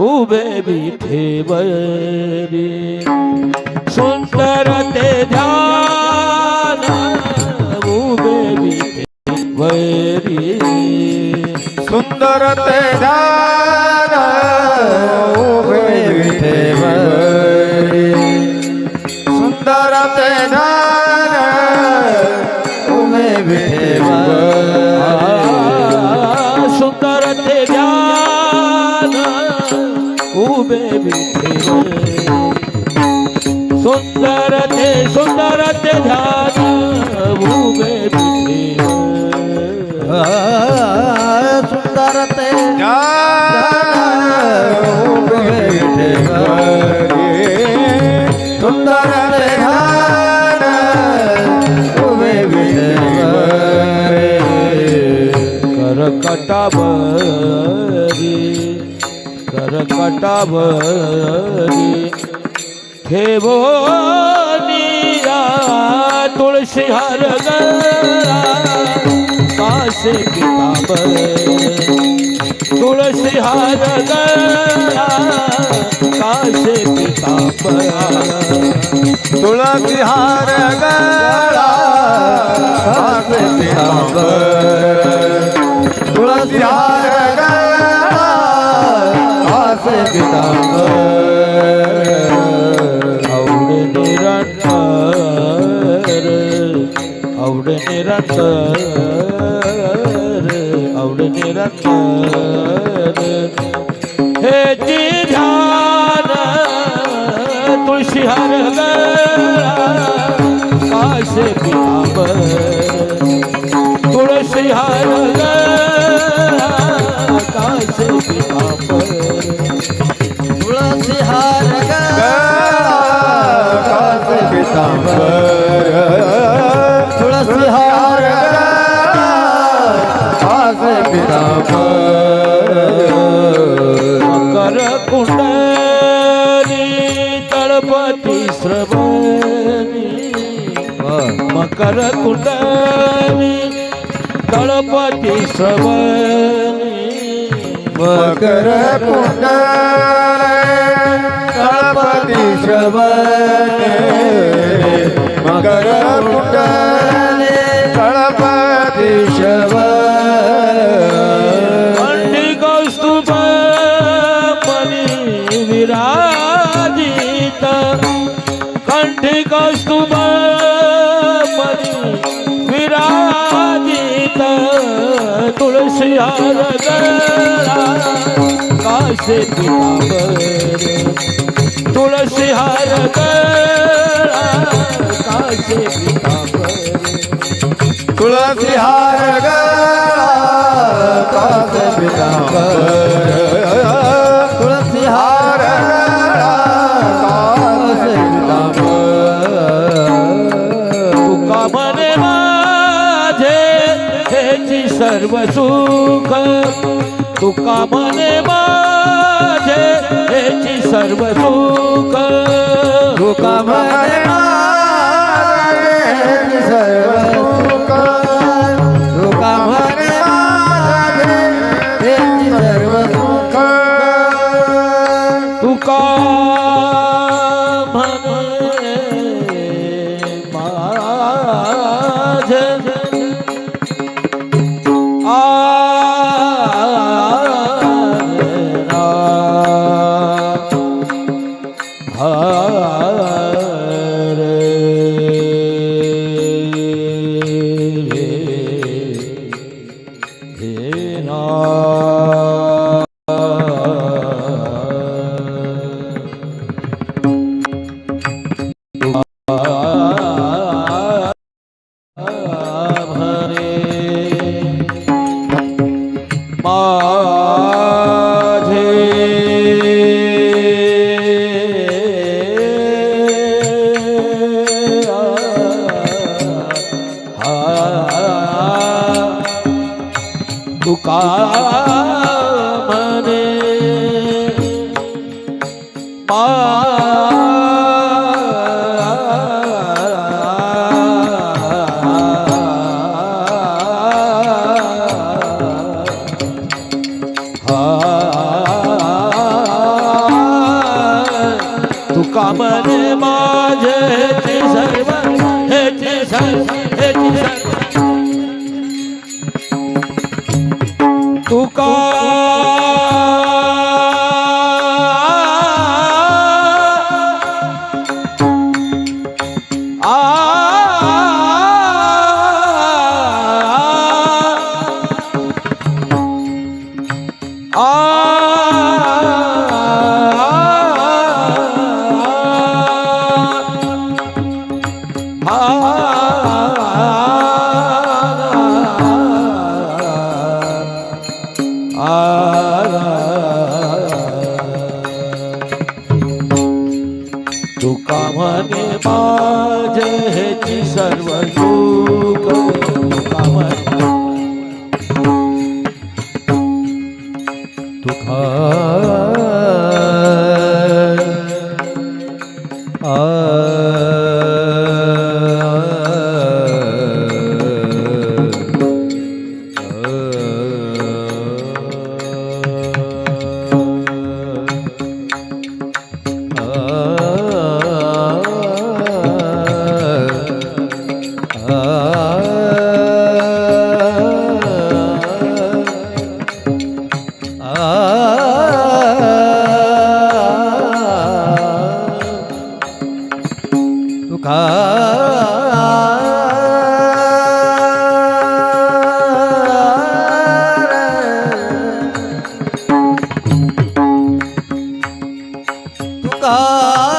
उभे विठेवरी सुंदर ते ध्यान उभे विठेवरी सुंदर ते ध्यान उभे विठेवरी सुंदर ते सुंदर ते ध्यान विठेवरी सुंदर ते सुंदर ते ध्यान उभे विठेवरी करकटावरी करकटावरी ठेवोनिया तुळशी हर गळा किताब तुळशी हर गळा कासे किताब तुळसी हार गळा हासे पितांबर. तुळसी हार गळा हासे आवड निरंतर आवड निरंतर आवड निरंतर हे जी ध्यान तुळशी हर काशे पितांबर मकर कुंडली तळपती श्रवणी. मकर कुंड गणपती श्रवणे. मकर कुंड गणपती श्रवणे. अंडी कौस्तुभ मनी विराजित. कंठी कौस्तुभ तुळशी हार काशे पितांबर तुळशी हार काशे पितांबर हार सर्व सुख तुका मने माझे याची सर्व सुख तुका मने माझे सर्व कामन माझ हे सर्व हे सर्व हे सर्व. तू का तुखार आ Ah 啊。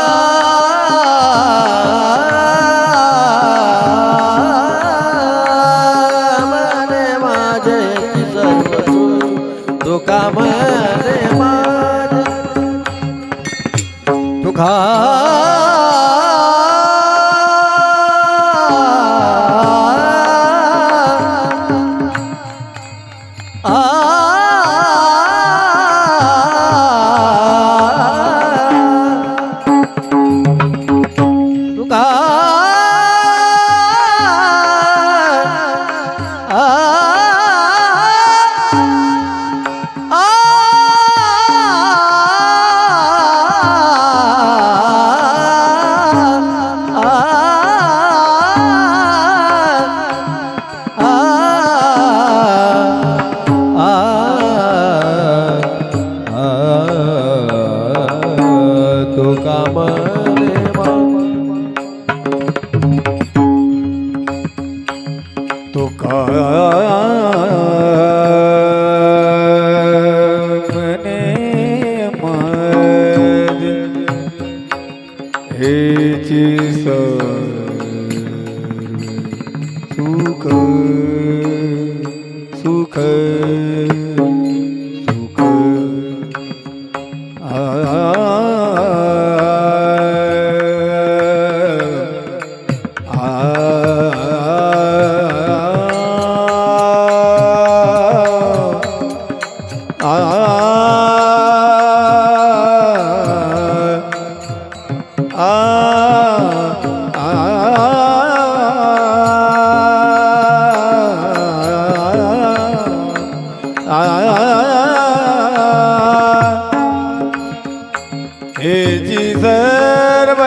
हे जी सर्व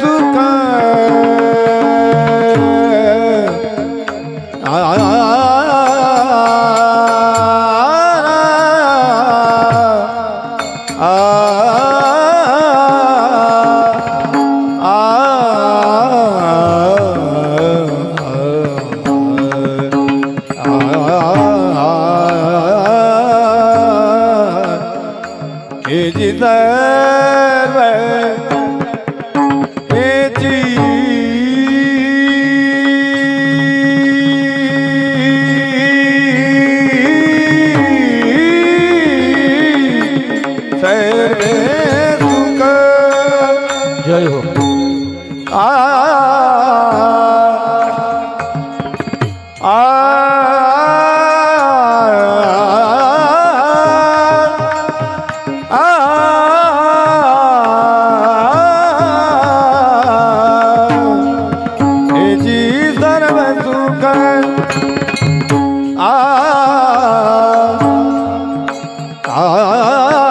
सुख Jesus. 啊啊啊！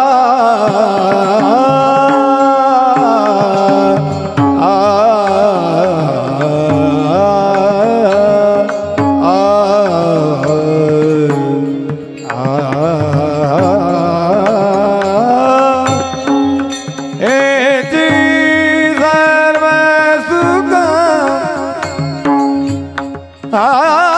啊啊啊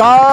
का